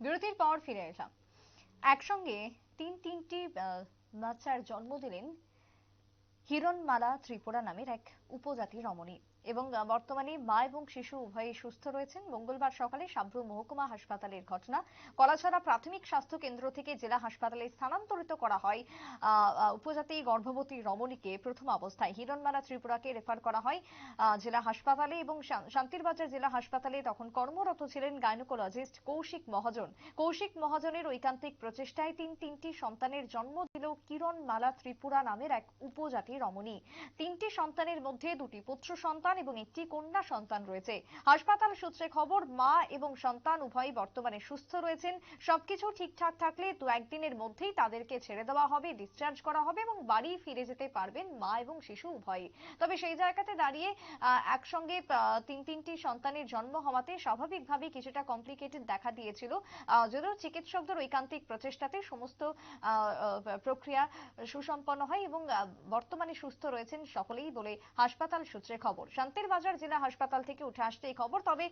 বিরতির পর ফিরে এলাম। একসঙ্গে তিন তিনটি বাচ্চার জন্ম দিলেন হিরণমালা ত্রিপুরা নামের এক উপজাতি রমণী। এবং বর্তমানে মা এবং শিশু উভয়ই সুস্থ রয়েছেন। মঙ্গলবার সকালে সাব্রু মহকুমা হাসপাতালের ঘটনা। কলাছড়া প্রাথমিক স্বাস্থ্য কেন্দ্র থেকে জেলা হাসপাতালে স্থানান্তরিত করা হয়। উপজাতি গর্ভবতী রমণীকে প্রথম অবস্থায় হিরণমালা ত্রিপুরাকে রেফার করা হয় জেলা হাসপাতালে এবং শান্তিরবাজার জেলা হাসপাতালে তখন কর্মরত ছিলেন গাইনোকোলজিস্ট কৌশিক মহাজন। কৌশিক মহাজনের ঐকান্তিক প্রচেষ্টায় তিন তিনটি সন্তানের জন্ম দিল কিরণমালা ত্রিপুরা নামের এক উপজাতি রমণী। তিনটি সন্তানের মধ্যে দুটি পুত্র সন্তান এবং একটি কন্যা সন্তান রয়েছে। হাসপাতাল সূত্রে খবর মা এবং সন্তান উভয়ই বর্তমানে সুস্থ রয়েছেন। সবকিছু ঠিকঠাক থাকলে দু একদিনের মধ্যেই তাদেরকে ছেড়ে দেওয়া হবে ডিসচার্জ করা হবে এবং বাড়ি ফিরে যেতে পারবেন মা এবং শিশু উভয়ই। তবে সেই জায়গাতে দাঁড়িয়ে একসঙ্গে তিন তিনটি সন্তানের জন্ম হওয়াতে স্বাভাবিকভাবে কিছুটা কমপ্লিকেটেড দেখা দিয়েছিল। যদিও চিকিৎসকদের ঐকান্তিক প্রচেষ্টাতে সমস্ত প্রক্রিয়া সুসম্পন্ন হয় এবং আহ, বর্তমানে সুস্থ রয়েছেন সকলেই বলে হাসপাতাল সূত্রে খবর। শান্তির বাজার জেলা হাসপাতাল থেকে উঠে আসছে এই খবর। তবে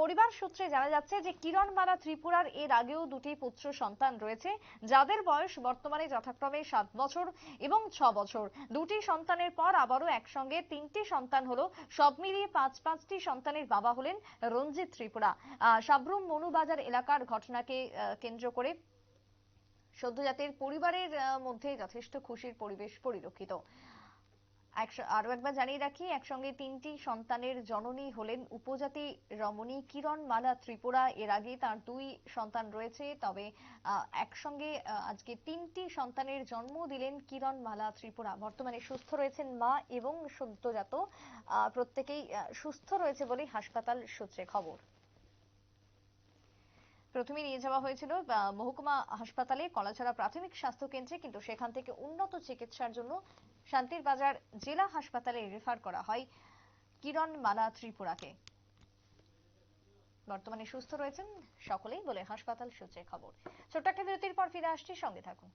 পরিবার সূত্রে জানা যাচ্ছে যে কিরণমালা ত্রিপুরার এর আগেও দুটি পুত্র সন্তান রয়েছে, যাদের বয়স বর্তমানে যথাক্রমে সাত বছর এবং ছ বছর। দুটি সন্তানের পর আবারও একসঙ্গে তিনটি সন্তান হলো। সব মিলিয়ে পাঁচ পাঁচটি সন্তানের বাবা হলেন রঞ্জিত ত্রিপুরা। সাবরুম মনুবাজার এলাকার ঘটনাকে কেন্দ্র করে সদ্যজাতের পরিবারের মধ্যে যথেষ্ট খুশির পরিবেশ পরিলক্ষিত। আরও একবার জানিয়ে রাখি, একসঙ্গে তিনটি সন্তানের জননী হলেন উপজাতি রমণী কিরণ মালা ত্রিপুরা। এর আগে তার দুই সন্তান রয়েছে, তবে একসঙ্গে আজকে তিনটি সন্তানের জন্ম দিলেন কিরণ মালা ত্রিপুরা। বর্তমানে সুস্থ রয়েছেন মা এবং সদ্যজাত প্রত্যেকেই সুস্থ রয়েছে বলে হাসপাতাল সূত্রে খবর। প্রথমে নিয়ে যাওয়া হয়েছিল মহকুমা হাসপাতালে কলাছড়া প্রাথমিক স্বাস্থ্য কেন্দ্রে, কিন্তু সেখান থেকে উন্নত চিকিৎসার জন্য শান্তির বাজার জেলা হাসপাতালে রেফার করা হয় কিরণ মালা ত্রিপুরাকে। বর্তমানে সুস্থ রয়েছেন সকলেই বলে হাসপাতাল সূত্রে খবর। ছোট্ট একটা বিরতির পর ফিরে আসছি, সঙ্গে থাকুন।